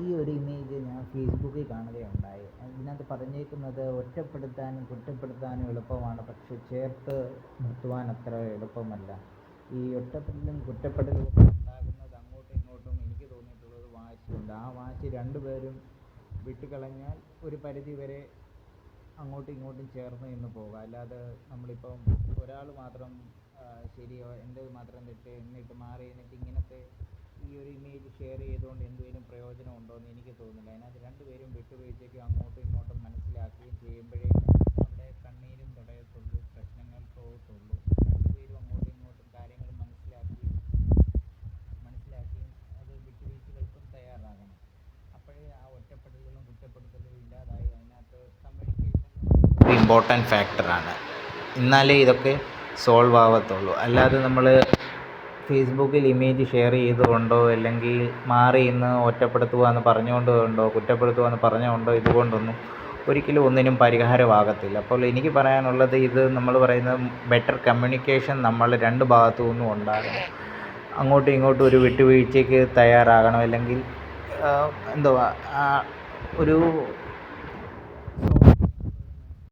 ഈ ഒരു ഇമേജ് ഞാൻ ഫേസ്ബുക്കിൽ കാണുകയുണ്ടായി. ഇതിനകത്ത് പറഞ്ഞേക്കുന്നത് ഒറ്റപ്പെടുത്താനും കുറ്റപ്പെടുത്താനും എളുപ്പമാണ്. പക്ഷെ ചേർത്ത് നിർത്തുവാൻ അത്ര എളുപ്പമല്ല. ഈ ഒറ്റപ്പെടലും കുറ്റപ്പെടലും ഉണ്ടാകുന്നത് അങ്ങോട്ടും ഇങ്ങോട്ടും എനിക്ക് തോന്നിയിട്ടുള്ളത് വാശിയുണ്ട്. ആ വാശി രണ്ടുപേരും വിട്ടുകളഞ്ഞാൽ ഒരു പരിധി വരെ അങ്ങോട്ടും ഇങ്ങോട്ടും ചേർന്ന് നിന്ന് പോകാം. അല്ലാതെ നമ്മളിപ്പം ഒരാൾ മാത്രം ശരിയോ എന്റേത് മാത്രം തെറ്റ് എന്നിട്ട് മാറി എന്നിട്ട് ഇങ്ങനത്തെ ഷെയർ ചെയ്തുകൊണ്ട് എന്തെങ്കിലും പ്രയോജനം ഉണ്ടോ എന്ന് എനിക്ക് തോന്നുന്നില്ല. അതിനകത്ത് രണ്ടുപേരും വിട്ടുവീഴ്ചയ്ക്കും അങ്ങോട്ടും ഇങ്ങോട്ടും മനസ്സിലാക്കുകയും ചെയ്യുമ്പോഴേ അവിടെ കണ്ണീരും തുടയത്തുള്ളൂ പ്രശ്നങ്ങൾ പോകത്തുള്ളൂ. രണ്ടുപേരും അങ്ങോട്ടും ഇങ്ങോട്ടും കാര്യങ്ങൾ മനസ്സിലാക്കുകയും മനസ്സിലാക്കുകയും അത് വിട്ടുവീഴ്ചകൾക്കും തയ്യാറാകണം. അപ്പോഴേ ആ ഒറ്റപ്പെടലുകളും കുറ്റപ്പെടുത്തലും ഇല്ലാതായി അതിനകത്ത് കമ്മ്യൂണിക്കേഷൻ ഇമ്പോർട്ടന്റ് ഫാക്ടറാണ് എന്നാലേ ഇതൊക്കെ സോൾവ് ആവത്തുള്ളൂ. അല്ലാതെ നമ്മൾ ഫേസ്ബുക്കിൽ ഇമേജ് ഷെയർ ചെയ്തുകൊണ്ടോ അല്ലെങ്കിൽ മാറി ഇന്ന് ഒറ്റപ്പെടുത്തുക എന്ന് പറഞ്ഞുകൊണ്ടോ കുറ്റപ്പെടുത്തുക എന്ന് പറഞ്ഞുകൊണ്ടോ ഇതുകൊണ്ടൊന്നും ഒരിക്കലും ഒന്നിനും പരിഹാരമാകത്തില്ല. അപ്പോൾ എനിക്ക് പറയാനുള്ളത് ഇത് നമ്മൾ പറയുന്ന ബെറ്റർ കമ്മ്യൂണിക്കേഷൻ നമ്മൾ രണ്ട് ഭാഗത്തു നിന്നും ഉണ്ടാകണം. അങ്ങോട്ടും ഇങ്ങോട്ടും ഒരു വിട്ടുവീഴ്ചയ്ക്ക് തയ്യാറാകണം അല്ലെങ്കിൽ എന്തുവാ ഒരു